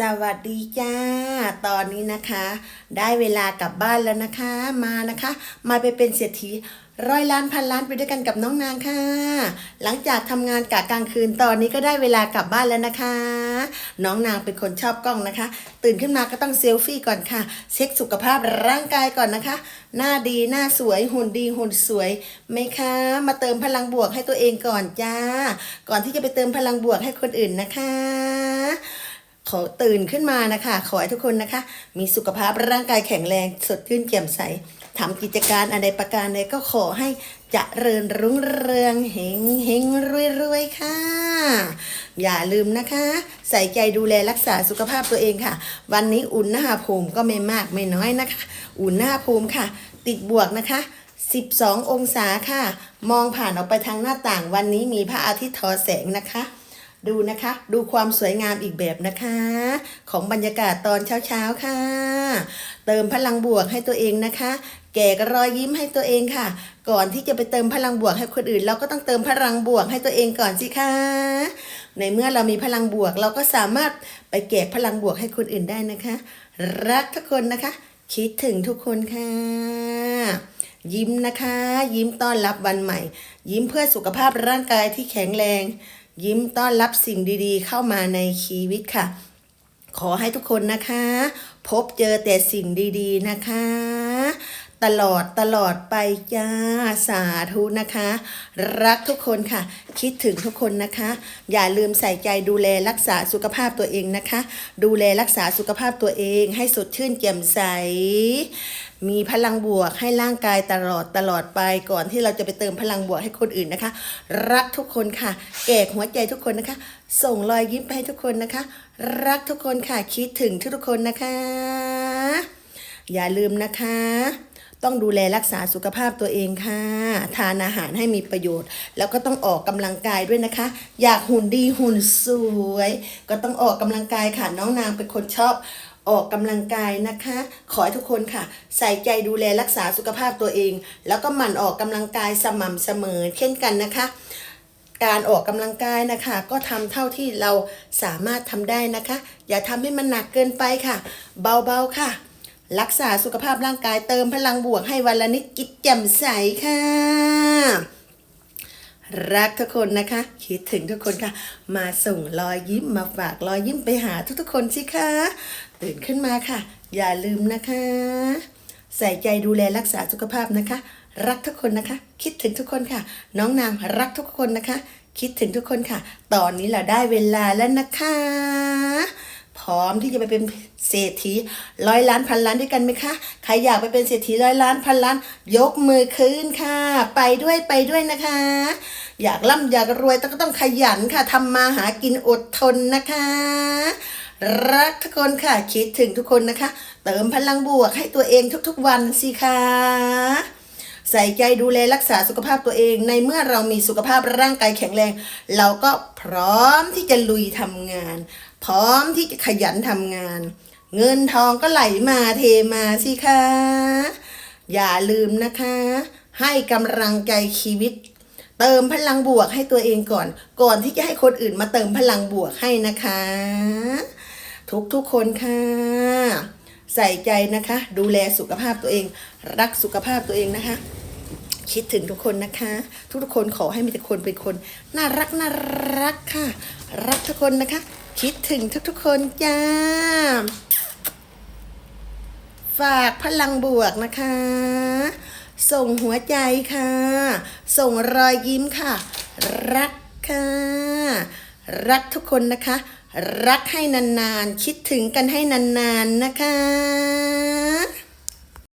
สวัสดีจ้า ตอนนี้นะคะ ได้เวลากลับบ้านแล้วนะคะ มานะคะ มาไปเป็นเศรษฐีร้อยล้านพันล้านไปด้วยกันกับน้องนางค่ะ หลังจากทำงานกะกลางคืนตอนนี้ก็ได้เวลากลับบ้านแล้วนะคะ น้องนางเป็นคนชอบกล้องนะคะ ตื่นขึ้นมาก็ต้องเซลฟี่ก่อนค่ะ เช็คสุขภาพร่างกายก่อนนะคะ หน้าดีหน้าสวยหุ่นดีหุ่นสวยไหมคะ มาเติมพลังบวกให้ตัวเองก่อนจ้า ก่อนที่จะไปเติมพลังบวกให้คนอื่นนะคะ ขอตื่นขึ้นมานะคะ ขอให้ทุกคนนะคะ มีสุขภาพร่างกายแข็งแรงสดชื่นแจ่มใสทำกิจการอะไรประการใดก็ขอให้เจริญรุ่งเรืองเฮงเฮงรวยรวยค่ะ อย่าลืมนะคะ ใส่ใจดูแลรักษาสุขภาพตัวเองค่ะ วันนี้อุณหภูมิก็ไม่มากไม่น้อยนะคะ อุณหภูมิค่ะ ติดบวกนะคะ 12 องศาค่ะ มองผ่านออกไปทางหน้าต่างวันนี้มีพระอาทิตย์ทอแสงนะคะ ดูนะคะ ดูความสวยงามอีกแบบนะคะ ของบรรยากาศตอนเช้าๆค่ะ เติมพลังบวกให้ตัวเองนะคะ แก่รอยยิ้มให้ตัวเองค่ะ ก่อนที่จะไปเติมพลังบวกให้คนอื่น เราก็ต้องเติมพลังบวกให้ตัวเองก่อนสิคะในเมื่อเรามีพลังบวก เราก็สามารถไปแจกพลังบวกให้คนอื่นได้นะคะ รักทุกคนนะคะ คิดถึงทุกคนค่ะยิ้มนะคะ ยิ้มต้อนรับวันใหม่ ยิ้มเพื่อสุขภาพร่างกายที่แข็งแรง ยิ้มต้อนรับสิ่งดีๆ เข้ามาในชีวิตค่ะ ขอให้ทุกคนนะคะ พบเจอแต่สิ่งดีๆนะคะ ตลอดตลอดไปจ้าสาธุนะคะ รักทุกคนค่ะ คิดถึงทุกคนนะคะ อย่าลืมใส่ใจดูแลรักษาสุขภาพตัวเองนะคะ ดูแลรักษาสุขภาพตัวเองให้สดชื่นแจ่มใส มีพลังบวกให้ร่างกายตลอดตลอดไปก่อนที่เราจะไปเติมพลังบวกให้คนอื่นนะคะ รักทุกคนค่ะแกกหัวใจทุกคนนะคะ ส่งรอยยิ้มไปให้ทุกคนนะคะ รักทุกคนค่ะคิดถึงทุกๆคนนะคะ อย่าลืมนะคะ ต้องดูแลรักษาสุขภาพตัวเองค่ะ ทานอาหารให้มีประโยชน์ แล้วก็ต้องออกกำลังกายด้วยนะคะ อยากหุ่นดีหุ่นสวย ก็ต้องออกกำลังกายค่ะ น้องนางเป็นคนชอบออกกำลังกายนะคะ ขอให้ทุกคนค่ะ ใส่ใจดูแลรักษาสุขภาพตัวเอง แล้วก็หมั่นออกกำลังกายสม่ำเสมอ เช่นกันนะคะ การออกกำลังกายนะคะ ก็ทำเท่าที่เราสามารถทำได้นะคะ อย่าทำให้มันหนักเกินไปค่ะ เบาๆค่ะ รักษาสุขภาพร่างกายเติมพลังบวกให้วันละนิดกิจแจ่มใสค่ะ รักทุกคนนะคะ คิดถึงทุกคนค่ะ มาส่งรอยยิ้มมาฝากรอยยิ้มไปหาทุกๆคนสิคะตื่นขึ้นมาค่ะ อย่าลืมนะคะ ใส่ใจดูแลรักษาสุขภาพนะคะ รักทุกคนนะคะ คิดถึงทุกคนค่ะ น้องนางรักทุกคนนะคะ คิดถึงทุกคนค่ะ ตอนนี้เราได้เวลาแล้วนะคะ พร้อมที่จะไปเป็นเศรษฐีร้อยล้านพันล้านด้วยกันไหมคะ ใครอยากไปเป็นเศรษฐีร้อยล้านพันล้าน ยกมือขึ้นค่ะ ไปด้วยไปด้วยนะคะ อยากร่ำอยากรวยต้องก็ต้องขยันค่ะทำมาหากินอดทนนะคะ รักทุกคนค่ะคิดถึงทุกคนนะคะ เติมพลังบวกให้ตัวเองทุกๆวันสิคะ ใส่ใจดูแลรักษาสุขภาพตัวเอง ในเมื่อเรามีสุขภาพร่างกายแข็งแรง เราก็พร้อมที่จะลุยทำงาน พร้อมที่จะขยันทำงาน เงินทองก็ไหลมาเทมาสิคะ อย่าลืมนะคะ ให้กำลังใจชีวิต เติมพลังบวกให้ตัวเองก่อน ก่อนที่จะให้คนอื่นมาเติมพลังบวกให้นะคะ ทุกทุกคนค่ะใส่ใจนะคะ ดูแลสุขภาพตัวเอง รักสุขภาพตัวเองนะคะ คิดถึงทุกคนนะคะ ทุกๆคนขอให้มีแต่คนเป็นคน น่ารักน่ารักค่ะ รักทุกคนนะคะ คิดถึงทุกๆคนจ้า ฝากพลังบวกนะคะ ส่งหัวใจค่ะ ส่งรอยยิ้มค่ะ รักค่ะ รักทุกคนนะคะ รักให้นานๆ คิดถึงกันให้นานๆนะคะ